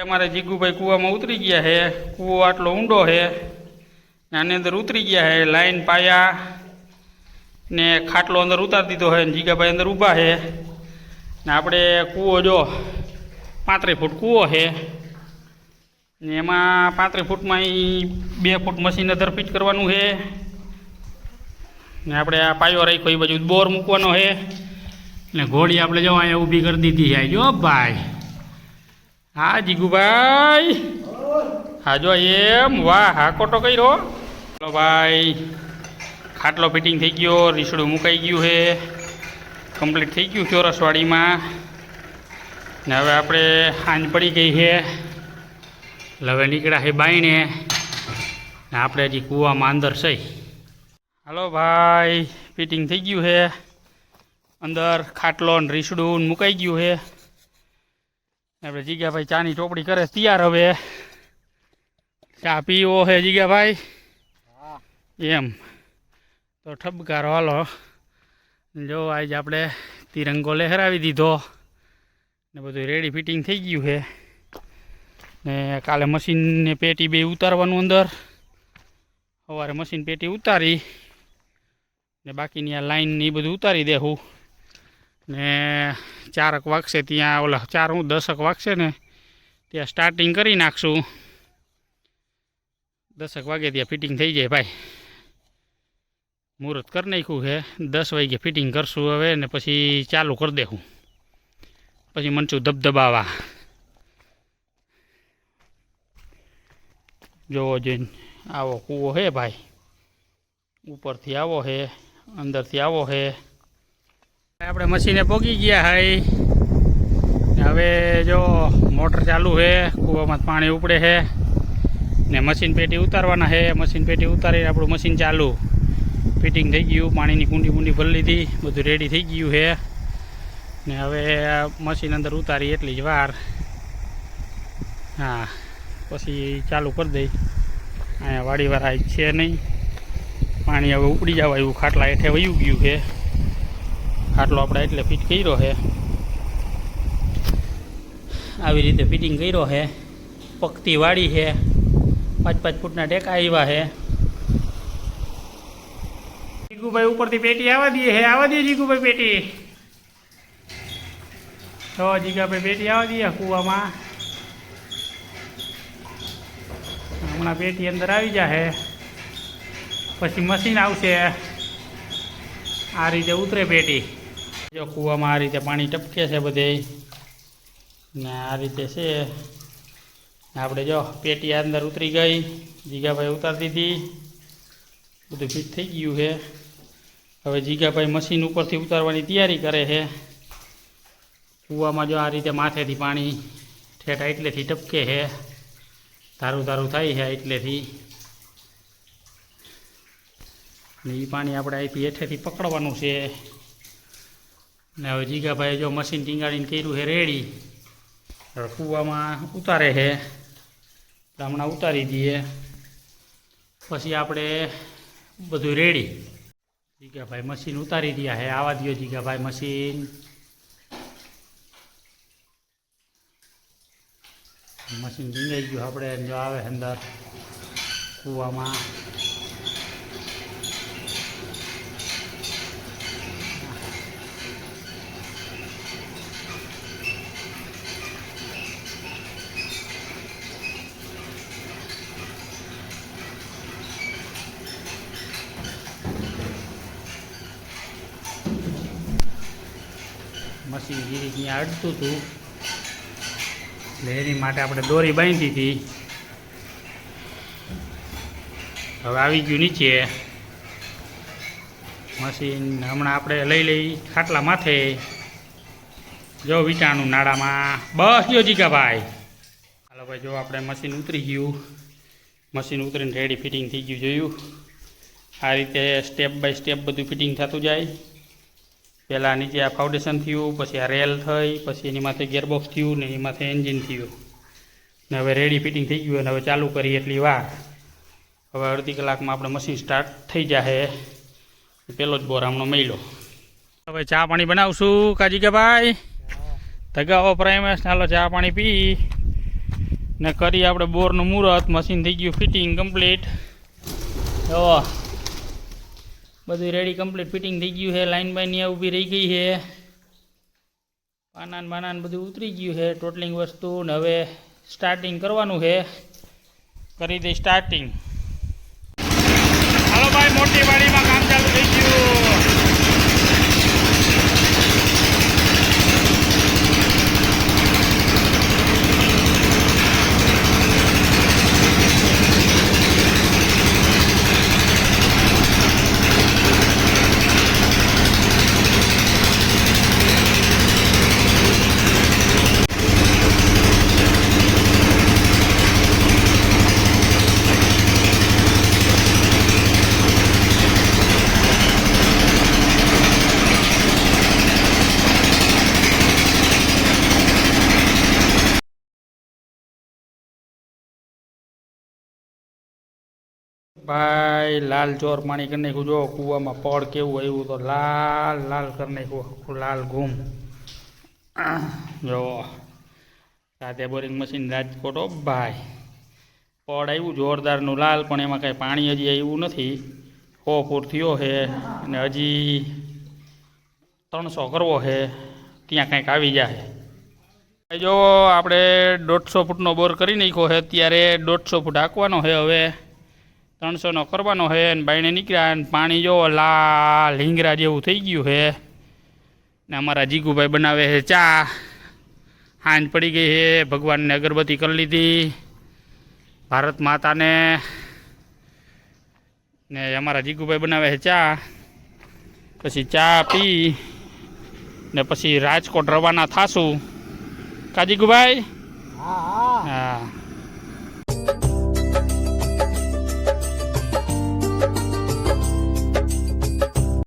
અમારે જીગુભાઈ કૂવામાં ઉતરી ગયા છે. કૂવો આટલો ઊંડો છે. ને આની અંદર ઉતરી ગયા છે, લાઈન પાયા ને ખાટલો અંદર ઉતારી દીધો છે ને જીગાભાઈ અંદર ઊભા છે. ને આપણે કૂવો જો, પાંત્રીસ ફૂટ કૂવો છે. ને એમાં પાંત્રીસ ફૂટમાં અહીં બે ફૂટ મશીન અંદર ફિટ કરવાનું છે. ને આપણે આ પાયો રાખ્યો એ બાજુ બોર મૂકવાનો છે. ને ઘોડી આપણે જો અહીંયા ઊભી કરી દીધી છે. જો ભાઈ. હા, જીગુભાઈ. હા, જો એમ, વાહ, હા કોટો કર્યો. ચલો ભાઈ, ખાટલો ફિટિંગ થઈ ગયો, રીસડું મુકાઈ ગયું છે. કમ્પ્લીટ થઈ ગયું ચોરસવાડીમાં ને હવે આપણે સાંજ પડી ગઈ છે. હવે નીકળ્યા છે બાઈને ને આપણે હજી કૂવામાં અંદર છે હાલો ભાઈ ફિટિંગ થઈ ગયું છે. અંદર ખાટલો ને રીસડું મુકાઈ ગયું છે. આપણે જીગાભાઈ ચાની ચોપડી કરે તૈયાર હવે. ચા પીવો હે જીગાભાઈ? એમ. તો ઠબકારો હાલો. જો આજે આપણે તિરંગો લહેરાવી દીધો. ને બધું રેડી ફિટિંગ થઈ ગયું છે. ને કાલે મશીનને પેટી બે ઉતારવાનું અંદર. સવારે મશીન પેટી ઉતારી. ને બાકીની આ લાઈન ને એ બધું ઉતારી દેવું ને ચારક વાગશે ત્યાં, ઓલા ચાર હું દસક વાગશે ને, ત્યાં સ્ટાર્ટિંગ કરી નાખશું. દસક વાગે ત્યાં ફિટિંગ થઈ જાય ભાઈ. મુહૂર્ત કરી નાખ્યું છે. દસ વાગે ફિટિંગ કરશું હવે ને પછી ચાલુ કરી દેવું પછી મનચું ધબધબાવા. જોવો જોઈને આવો કૂવો હે ભાઈ. ઉપરથી આવો હે અંદરથી આવો હે આપણે મશીને પોગી ગયા હાઈ હવે જો મોટર ચાલુ છે, કૂવામાં પાણી ઉપડે છે. ને મશીન પેટી ઉતારવાના છે. મશીન પેટી ઉતારીને આપણું મશીન ચાલુ. ફિટિંગ થઈ ગયું, પાણીની કુંડી કુંડી ભરી લીધી, બધું રેડી થઈ ગયું છે. ને હવે મશીન અંદર ઉતારી એટલી જ વાર. હા, પછી ચાલુ કરી દઈ. અહીંયા વાડીવાળા છે નહીં. પાણી હવે ઉપડી જવા એવું ખાટલા હેઠે વયું ગયું છે. ખાટલો આપણે એટલે ફિટ કર્યો છે. આવી રીતે ફિટિંગ કર્યો છે. પકતી વાળી છે. પાંચ પાંચ ફૂટના ટેકા આવ્યા છે. જીગુભાઈ ઉપરથી પેટી આવવા દઈએ હે આવવા દઈએ જીગુભાઈ પેટી. તો જીગાભાઈ પેટી આવવા દઈએ કૂવામાં. હમણાં પેટી અંદર આવી જશે પછી મશીન આવશે. આ રીતે ઉતરે પેટી. જો કૂવામાં આ રીતે પાણી ટપકે છે બધે. ને આ રીતે છે. આપણે જો પેટી અંદર ઉતરી ગઈ. જીગાભાઈ ઉતારી દીધી. બધું ફિટ થઈ ગયું છે. હવે જીગાભાઈ મશીન ઉપરથી ઉતારવાની તૈયારી કરે છે. કૂવામાં જો આ રીતે માથેથી પાણી ઠેઠ એટલેથી ટપકે છે. ધારું ધારું થાય છે એટલેથી ને એ પાણી આપણે અહીંથી હેઠેથી પકડવાનું છે. ને હવે જીગાભાઈ જો મશીન ટીંગાડીને કર્યું છે રેડી. કૂવામાં ઉતારે છે. હમણાં ઉતારી દઈએ. પછી આપણે બધું રેડી. જીગાભાઈ મશીન ઉતારી રહ્યા છે. આવા દો જીગાભાઈ મશીન. મશીન ટીંગાઈ ગયું. આપણે જો આવે અંદર કૂવામાં. મશીન ગીરી ત્યાં અડતું હતું. એટલે એની માટે આપણે દોરી બાંધી હતી. હવે આવી ગયું નીચે. મશીન હમણાં આપણે લઈ લઈ ખાટલા માથે. જો વિટાણું નાડામાં બસ જો જીગાભાઈ. હાલો ભાઈ, જો આપણે મશીન ઉતરી ગયું. મશીન ઉતરીને રેડી ફિટિંગ થઈ ગયું, જોયું? આ રીતે સ્ટેપ બાય સ્ટેપ બધું ફિટિંગ થતું જાય. પહેલાં નીચે આ ફાઉન્ડેશન થયું, પછી આ રેલ થઈ, પછી એની માથે ગેરબોક્સ થયું ને એની માથે એન્જિન થયું. ને હવે રેડી ફિટિંગ થઈ ગયું અને હવે ચાલુ કરી એટલી વાર. હવે અડધી કલાકમાં આપણે મશીન સ્ટાર્ટ થઈ જશે પેલો જ બોર હમણાં મળ્યો. હવે ચા પાણી બનાવશું કાજી કે ભાઈ તગાવો પ્રાઇમેસ ચાલો ચા પાણી પી. ને કરી આપણે બોરનું મુહૂર્ત મશીન થઈ ગયું ફિટિંગ કમ્પ્લીટ જો બધું રેડી કમ્પ્લીટ ફિટિંગ થઈ ગયું છે લાઈન બાઇન ત્યાં ઊભી રહી ગઈ છે. પાનાન બાનાન બધું ઉતરી ગયું છે ટોટલિંગ વસ્તુ ને હવે સ્ટાર્ટિંગ કરવાનું છે. કરી દઈ સ્ટાર્ટિંગ હાલો ભાઈ, મોટી વાડીમાં કામ ચાલુ થઈ ગયું ભાઈ, લાલ ચોર પાણી કરી નાખ્યું. જો કૂવામાં પડ કેવું આવ્યું તો લાલ લાલ કરી નાખ્યું. લાલ ઘૂમ. જો સાથે બોરિંગ મશીન રાજકોટ ભાઈ. પડ આવ્યું જોરદારનું લાલ, પણ એમાં કાંઈ પાણી હજી આવ્યું નથી. સો ફૂટ થયો છે અને હજી ત્રણસો કરવો છે ત્યાં કંઈક આવી જાય. જો, આપણે દોઢસો ફૂટનો બોર કરી નાખ્યો છે અત્યારે દોઢસો ફૂટ આંકવાનો છે હવે. ત્રણસોનો કરવાનો છે અને બાયણે નીકળ્યા અને પાણી જો લાલ હિંગરા જેવું થઈ ગયું છે ને અમારા જીગુભાઈ બનાવે છે ચા. હાંજ પડી ગઈ છે ભગવાનને અગરબત્તી કરી લીધી. ભારત માતાને. ને અમારા જીગુભાઈ બનાવે છે ચા. પછી ચા પી. ને પછી રાજકોટ રવાના થાશું. કા જીગુભાઈ? હા